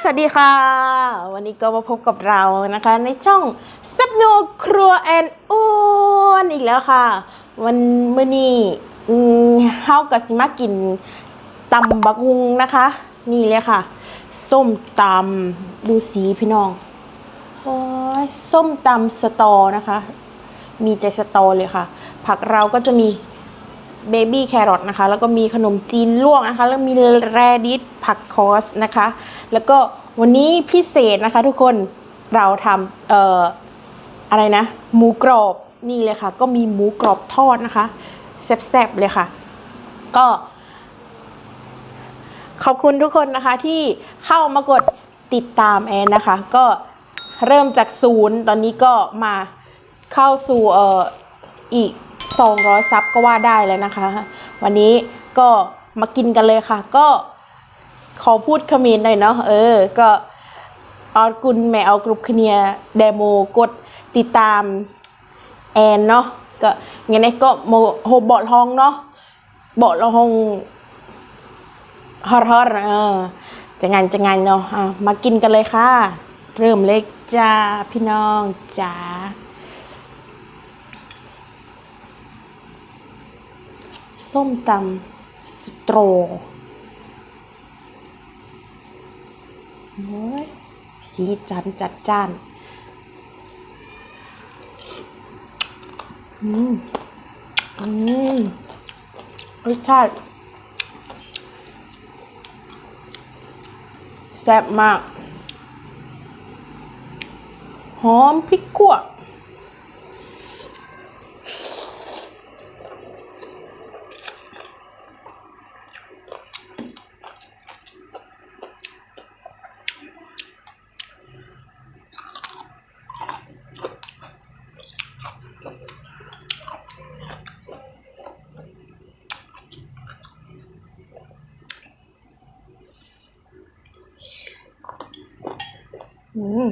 สวัสดีค่ะ วันนี้ก็มาพบกับเรานะคะ ในช่องซับโนครัวแอนอ้วนอีกแล้วค่ะ วันมื้อนี้เฮากับสิมากินตำบักฮุงนะคะ นี่เลยค่ะ ส้มตำดูสีพี่น้องโอ้ยส้มตำสตอนะคะ มีแต่สตอเลยค่ะ ผักเราก็จะมี เบบี้แครอทนะคะ แล้วก็มีขนมจีนลวกนะคะ แล้วมีแรดิสผักคอสนะคะ แล้วก็วันนี้พิเศษนะคะทุกคนเราทำเอ่ออะไรนะ หมูกรอบนี่เลยค่ะ ก็มีหมูกรอบทอดนะคะแซ่บๆเลยค่ะ ก็ ขอบคุณทุกคนนะคะที่เข้ามากดติดตามแอนนะคะ ก็เริ่มจากศูนย์ตอนนี้ก็มาเข้าสู่เอ่ออีก 200ซับก็ว่าได้แล้วนะคะ วันนี้ก็มากินกันเลยค่ะ ก็ขอพูดคอมเมนหน่อยเนาะเออ ก็เอากุลแม่เอากรุ๊ปคเนียเดโมกดติดตามแอนเนาะก็งั้นก็โมโฮบอทองเนาะบอทองฮอตฮอตเออจะงานจะงานเนาะะมากินกันเลยค่ะ เริ่มเล็กจ้าพี่น้องจ้า ส้มตำสตรโอ้ยสีจันจัดจ้าน อืม อืมรสชาติแซ่บมาก หอมพริกขั่ว อืม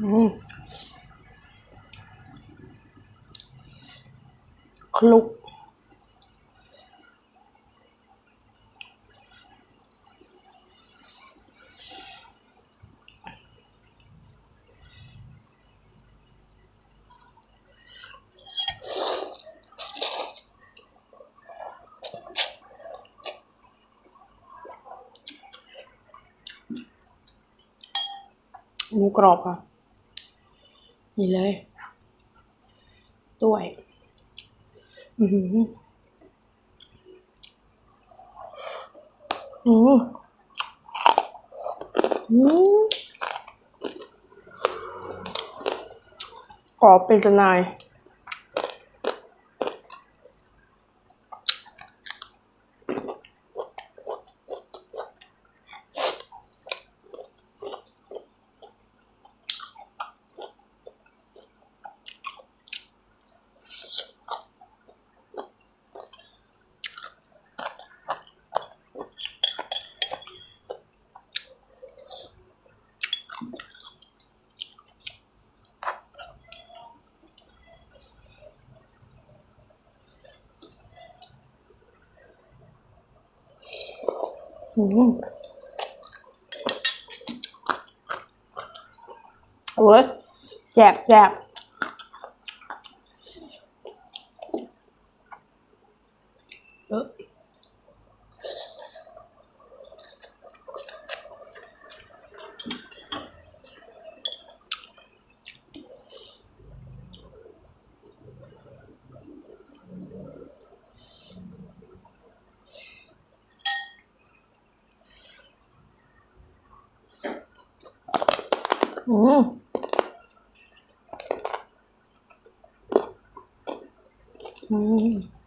อืมคลุก หมูกรอบค่ะ นี่เลย ด้วยอือหืออืมอืมกรอบเป็นจะนาย อืมโอ้ยแสบแสบ อืม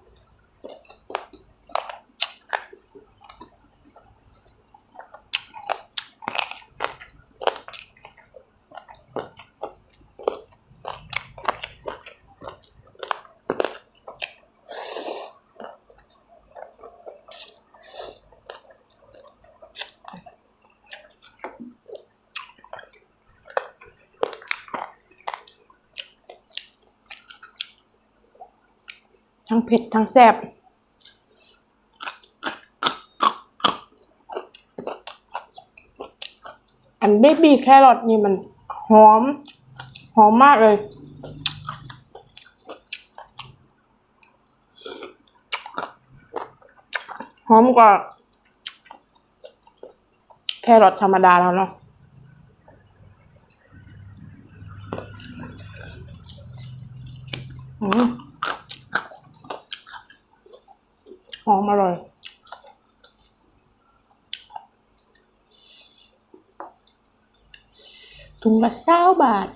ทั้งเผ็ดทั้งแซ่บอันเบบี้แครอทนี่มันหอม หอมมากเลย หอมกว่าแครอทธรรมดาแล้วเนาะ อืมหอมอร่อย ถุงละเศร้าบาท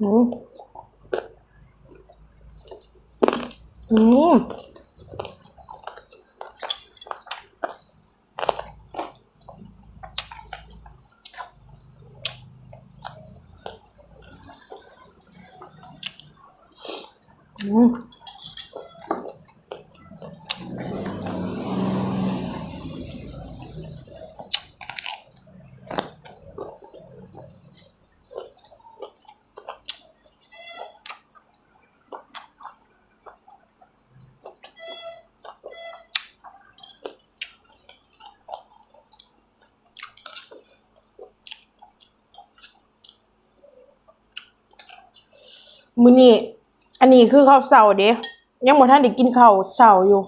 อืม อืม มื้อนี้ อันนี้คือข้าวเสาเด้ยังบ่ทันได้กินข้าวเสาอยู่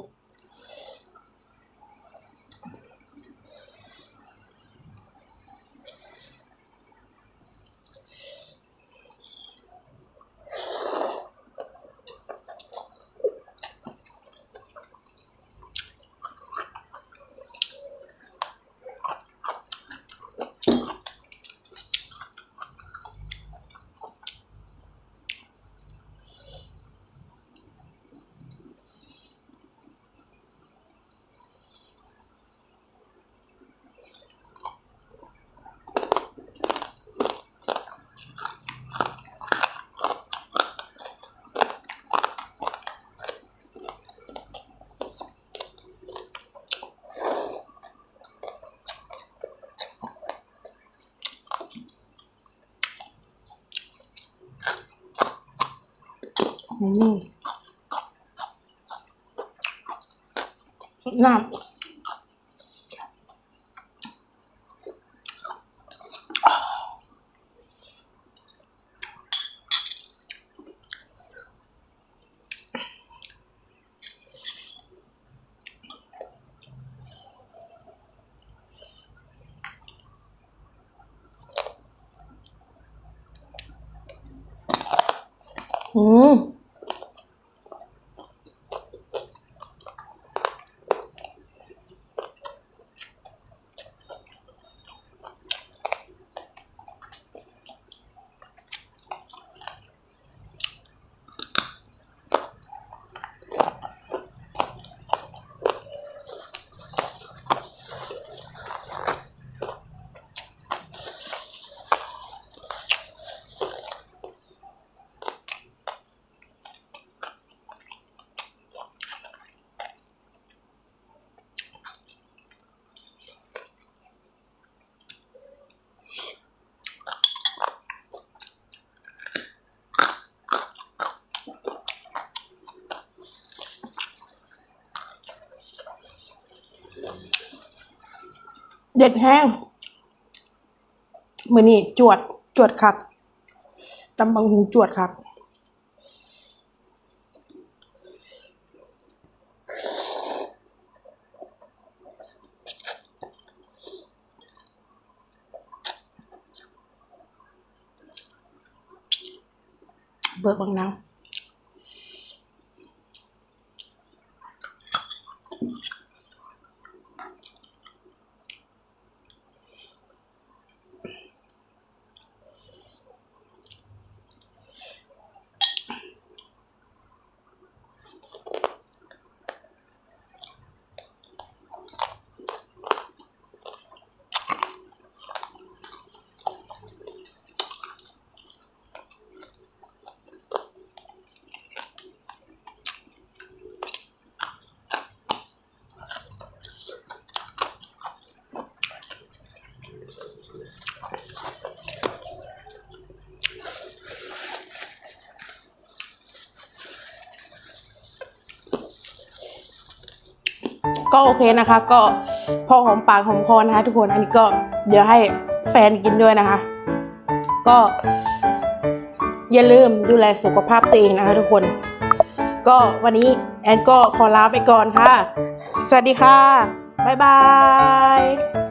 นี่น้ำอืม เด็ดแห้งมือนี่จวดจวดคักตำบังหุงจวดคักเบิกบางน้ำ ก็โอเคนะคะ ก็พอหอมปากหอมคอนะคะ ทุกคนอันนี้ก็เดี๋ยวให้แฟนกินด้วยนะคะ ก็ อย่าลืมดูแลสุขภาพตัวเองนะคะ ทุกคน ก็วันนี้แอนก็ขอลาไปก่อนค่ะ สวัสดีค่ะ บ๊ายบาย